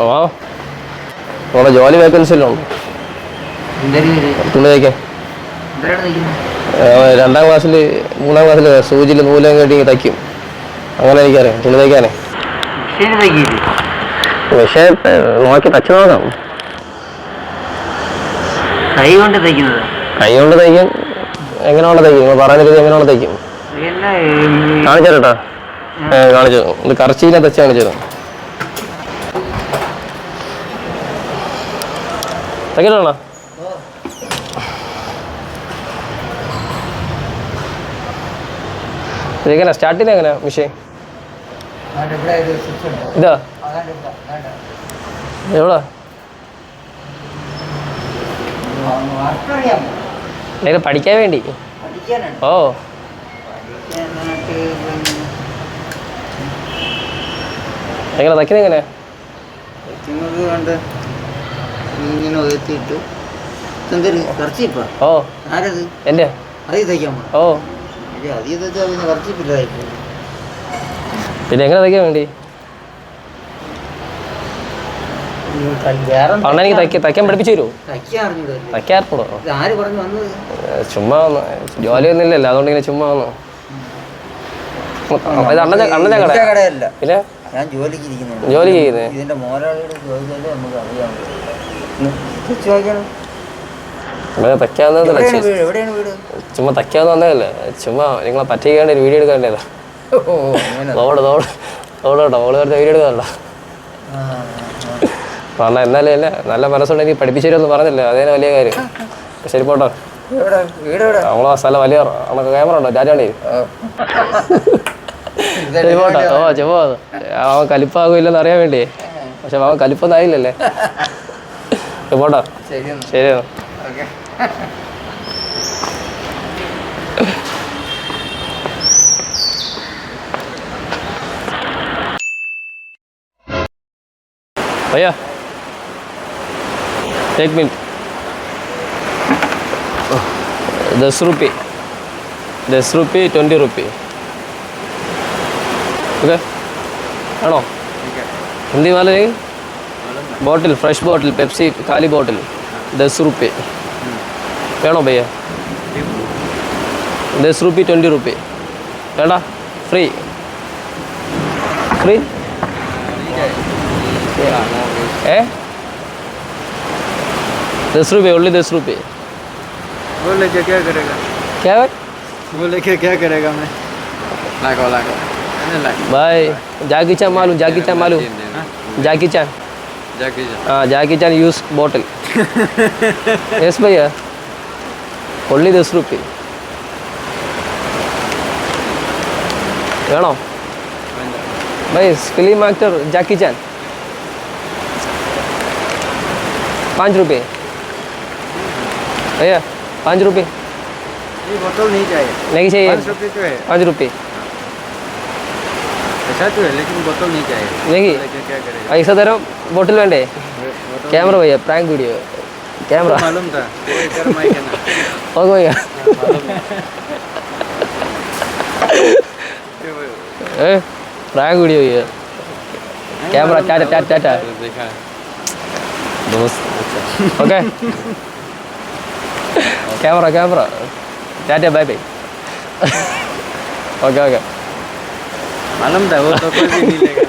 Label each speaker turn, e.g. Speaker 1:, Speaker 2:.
Speaker 1: നമ്മുടെ ജോലി വേക്കൻസിയിലുണ്ട് തുണി തയ്ക്കാൻ. രണ്ടാം ക്ലാസ്സിൽ മൂന്നാം ക്ലാസ്സിൽ സൂചിയിൽ നൂലം കെട്ടി തയ്ക്കും. അങ്ങനെ എനിക്കറിയാം തുണി തയ്ക്കാനേ. പക്ഷേ നോക്കി തച്ചു നോക്കാം
Speaker 2: കൈ കൊണ്ട് തയ്ക്കുന്നത്?
Speaker 1: കൈ കൊണ്ട് തയ്ക്കും എങ്ങനെയാണ് തയ്ക്കും നിങ്ങൾ പറയുന്ന രീതി എങ്ങനെയാണ് തയ്ക്കും?
Speaker 2: കാണിച്ചാലോ
Speaker 1: കാണിച്ചു തരട്ടാ. കാണിച്ചു ഇത് കറച്ചിയിലെ തച്ച് കാണിച്ചു തരാം. തയ്ക്കണോ ഇതെങ്ങനെ? സ്റ്റാർട്ട് ചെയ്ത് എങ്ങനെ മിഷീൻ ഇതാ. എവിടാ? ഇത് പഠിക്കാൻ വേണ്ടി? ഓ. എങ്ങനെ?
Speaker 2: കണ്ട് ഇങ്ങനെ ഉയർത്തിയിട്ടു. എന്തൊരു കർച്ചിപ്പാ?
Speaker 1: ഓ.
Speaker 2: ആരത്?
Speaker 1: എന്റെ
Speaker 2: അത് തയ്ക്കാൻ പോണം.
Speaker 1: ഓ.
Speaker 2: അത് തയ്ച്ചാൽ പിന്നെ
Speaker 1: എങ്ങനെ തയ്ക്കാൻ വേണ്ടി? അണ്ണ എനിക്ക് തയ്ക്കാൻ തയ്ക്കാൻ പഠിപ്പിച്ചു തരുമോ
Speaker 2: തയ്ക്കാൻ അറിഞ്ഞൂടെ
Speaker 1: തയ്ക്കാറുണ്ടോ ചുമ്മാ വന്ന് ജോലിയൊന്നും ഇല്ലല്ലോ അതുകൊണ്ട് ഇങ്ങനെ ചുമ്മാ വന്നു ഇത്
Speaker 2: കടയല്ല.
Speaker 1: പിന്നെ?
Speaker 2: ഞാൻ ജോലിക്ക്
Speaker 1: ജോലി ചെയ്യുന്നത്
Speaker 2: ഇതിന്റെ മോലാളിയോട് ചോദിച്ചാലേ നമുക്ക് അറിയാൻ പറ്റും ചോദിക്കണം
Speaker 1: ഇവിടെ തയ്ക്കാവുന്നതല്ല
Speaker 2: എവിടെയാണ് വീട്?
Speaker 1: ചുമ്മാ തയ്ക്കാവുന്ന വന്നതല്ലേ ചുമ്മാ നിങ്ങളെ പറ്റിക്കാണ്ട് ഒരു വീഡിയോ
Speaker 2: അങ്ങനെ.
Speaker 1: തോട് തോട് തോട് കേട്ടോ ഓൾ വെറുതെ വീഡിയോ എടുക്കാനല്ല പറഞ്ഞ എന്നാലും അല്ല നല്ല മനസ്സുണ്ടെങ്കിൽ പഠിപ്പിച്ചു തരുമെന്ന് പറഞ്ഞില്ലേ. അതേ വലിയ കാര്യം. ശരി പോട്ടോ. നമ്മളെ സ്ഥലം വലിയ നമുക്ക് ക്യാമറ ഉണ്ടോ? ചാറ്റാണ്ടി ശരി പോട്ടോ. ഓ ചുമ്മാ അവൻ കലിപ്പാകില്ലെന്ന് അറിയാൻ വേണ്ടി. പക്ഷെ അവൻ കലിപ്പൊന്നും ആയില്ലല്ലേ. പോട്ടോ
Speaker 2: ശരി എന്നാ
Speaker 1: ശരി എന്നാ.
Speaker 2: ഓക്കെ
Speaker 1: भैया एक मिनट दस रुपये दस रुपये ट्वेंटी रुपये ओके ആണോ हिंदी वाले नहीं बॉटल फ्रेश बॉटल पेप्सी खाली बॉटल दस रुपये വേണോ ഭയ്യ ദസ് റുപ്പി ട്വൻറ്റി റുപ്പി വേണ്ട ഫ്രീ ഫ്രീ ഏ दस रुपये ओनली दस रुपये
Speaker 2: वो लेके क्या करेगा
Speaker 1: क्या है
Speaker 2: वो लेके क्या करेगा मैं लाखो लाखो लाख
Speaker 1: भाई जाकी चान मालूम जाकी चान मालूम जाकी चान
Speaker 2: जाके
Speaker 1: हाँ जाकी चान यूज बॉटल यस भैया ओनली दस रुपये വേണോ भाई फिल्म एक्टर जाकी चान पाँच रुपये भैया पाँच रुपये
Speaker 2: ये बोतल नहीं चाहिए
Speaker 1: नहीं चाहिए
Speaker 2: पाँच रुपये तो है
Speaker 1: पाँच रुपये
Speaker 2: ऐसा तो है लेकिन बोतल नहीं चाहिए
Speaker 1: नहीं
Speaker 2: लेके क्या करेगा
Speaker 1: പൈസ തരാം ബോട്ടിൽ വേണ്ടേ
Speaker 2: बोतल
Speaker 1: ക്യാമറ भैया പ്രാങ്ക് വീഡിയോ ക്യാമറ
Speaker 2: को मालूम था वो इधर माइक है ना
Speaker 1: ഓക്കെ भैया ഏ പ്രാങ്ക് വീഡിയോ भैया ക്യാമറ ടാറ്റ ടാറ്റ ടാറ്റ
Speaker 2: देखा
Speaker 1: दोस्त okay camera camera tata bye bye okay okay
Speaker 2: मालूम था वो तो कोई भी नहीं लेगा